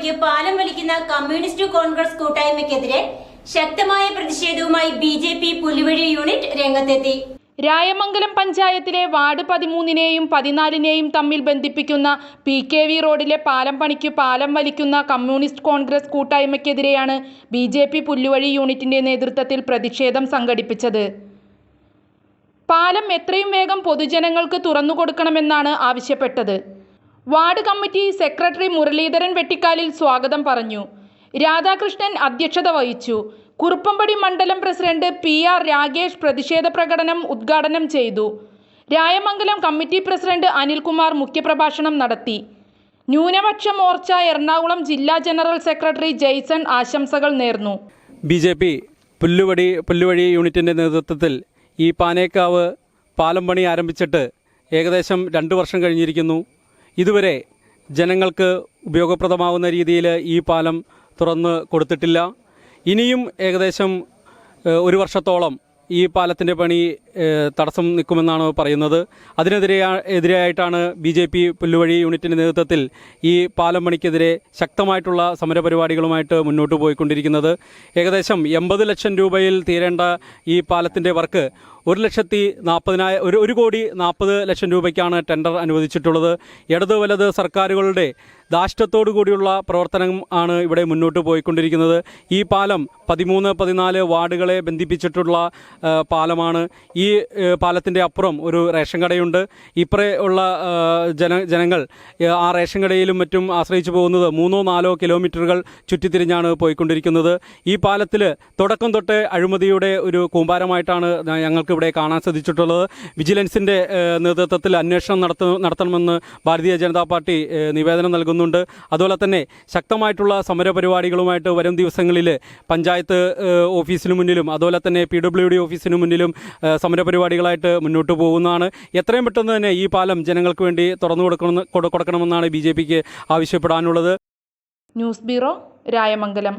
പണിക്ക് പാലം വലിക്കുന്ന കമ്മ്യൂണിസ്റ്റ് കോൺഗ്രസ് കൂട്ടായ്മയ്ക്കെതിരെ ശക്തമായ പ്രതിഷേധവുമായി B J P Pulivazhi unit രംഗത്തെത്തി. രായമംഗലം പഞ്ചായത്തിലെ വാർഡ് പതിമൂന്നിനെയും പതിനാലിനെയും തമ്മിൽ ബന്ധിപ്പിക്കുന്ന പി കെ വി റോഡിലെ പാലം പണിക്ക് പാലം വലിക്കുന്ന കമ്മ്യൂണിസ്റ്റ് കോൺഗ്രസ് കൂട്ടായ്മയ്ക്കെതിരെയാണ് ബി ജെ പി പുല്ലുവഴി യൂണിറ്റിന്റെ നേതൃത്വത്തിൽ പ്രതിഷേധം സംഘടിപ്പിച്ചത്. പാലം എത്രയും വേഗം പൊതുജനങ്ങൾക്ക് തുറന്നു കൊടുക്കണമെന്നാണ് ആവശ്യപ്പെട്ടത്. Ward committee secretary Muraleedharan Vettikkalil സ്വാഗതം പറഞ്ഞു. രാധാകൃഷ്ണൻ അധ്യക്ഷത വഹിച്ചു. കുറുപ്പമ്പടി മണ്ഡലം പ്രസിഡന്റ് പി ആർ രാകേഷ് പ്രതിഷേധ പ്രകടനം ഉദ്ഘാടനം ചെയ്തു. രായമംഗലം കമ്മിറ്റി പ്രസിഡന്റ് അനിൽകുമാർ മുഖ്യപ്രഭാഷണം നടത്തി. ന്യൂനപക്ഷ മോർച്ച എറണാകുളം ജില്ലാ ജനറൽ സെക്രട്ടറി ജെയ്സൺ ആശംസകൾ നേർന്നു. B J P Pulluvadi Pulluvazhi യൂണിറ്റിന്റെ നേതൃത്വത്തിൽ ഈ പാനേക്കാവ് പാലം പണി ആരംഭിച്ചിട്ട് ഏകദേശം രണ്ട് വർഷം കഴിഞ്ഞിരിക്കുന്നു. ഇതുവരെ ജനങ്ങൾക്ക് ഉപയോഗപ്രദമാവുന്ന രീതിയിൽ ഈ പാലം തുറന്ന് കൊടുത്തിട്ടില്ല. ഇനിയും ഏകദേശം ഒരു വർഷത്തോളം ഈ പാലത്തിന്റെ പണി തടസ്സം നിൽക്കുമെന്നാണ് പറയുന്നത്. അതിനെതിരെ എതിരെയായിട്ടാണ് ബി ജെ പി പുല്ലുവഴി യൂണിറ്റിന്റെ നേതൃത്വത്തിൽ ഈ പാലം പണിക്കെതിരെ ശക്തമായിട്ടുള്ള സമരപരിപാടികളുമായിട്ട് മുന്നോട്ട് പോയിക്കൊണ്ടിരിക്കുന്നത്. ഏകദേശം എൺപത് ലക്ഷം രൂപയിൽ തീരേണ്ട ഈ പാലത്തിന്റെ വർക്ക് ഒരു ലക്ഷത്തി നാൽപ്പതിനായ ഒരു ഒരു കോടി നാൽപ്പത് ലക്ഷം രൂപയ്ക്കാണ് ടെൻഡർ അനുവദിച്ചിട്ടുള്ളത്. ഇടതു വലത് സർക്കാരുകളുടെ ധാഷ്ട്യത്തോടു കൂടിയുള്ള പ്രവർത്തനം ആണ് ഇവിടെ മുന്നോട്ട് പോയിക്കൊണ്ടിരിക്കുന്നത്. ഈ പാലം പതിമൂന്ന് പതിനാല് വാർഡുകളെ ബന്ധിപ്പിച്ചിട്ടുള്ള പാലമാണ്. ഈ പാലത്തിന്റെ അപ്പുറം ഒരു റേഷൻ കടയുണ്ട്. ഇപ്പറേ ഉള്ള ജന ജനങ്ങൾ ആ റേഷൻ കടയിലും മറ്റും ആശ്രയിച്ചു പോകുന്നത് മൂന്നോ നാലോ കിലോമീറ്ററുകൾ ചുറ്റിത്തിരിഞ്ഞാണ് പോയിക്കൊണ്ടിരിക്കുന്നത്. ഈ പാലത്തിൽ തുടക്കം തൊട്ട് അഴിമതിയുടെ ഒരു കൂമ്പാരമായിട്ടാണ് ഞങ്ങൾക്ക് ഇവിടെ കാണാൻ സാധിച്ചിട്ടുള്ളത്. വിജിലൻസിന്റെ നേതൃത്വത്തിൽ അന്വേഷണം നടത്ത നടത്തണമെന്ന് ഭാരതീയ ജനതാ പാർട്ടി നിവേദനം നൽകുന്നുണ്ട്. അതുപോലെ തന്നെ ശക്തമായിട്ടുള്ള സമരപരിപാടികളുമായിട്ട് വരും ദിവസങ്ങളിൽ പഞ്ചായത്ത് ഓഫീസിന് മുന്നിലും അതുപോലെ തന്നെ പി ഡബ്ല്യു ഡി ഓഫീസിന് മുന്നിലും സമരപരിപാടികളായിട്ട് മുന്നോട്ട് പോകുന്നതാണ്. എത്രയും പെട്ടെന്ന് തന്നെ ഈ പാലം ജനങ്ങൾക്ക് വേണ്ടി തുറന്നു കൊടുക്കണം കൊടുക്കണമെന്നാണ് ബി ജെ പിക്ക് ആവശ്യപ്പെടാനുള്ളത്. News bureau Rayamangalam.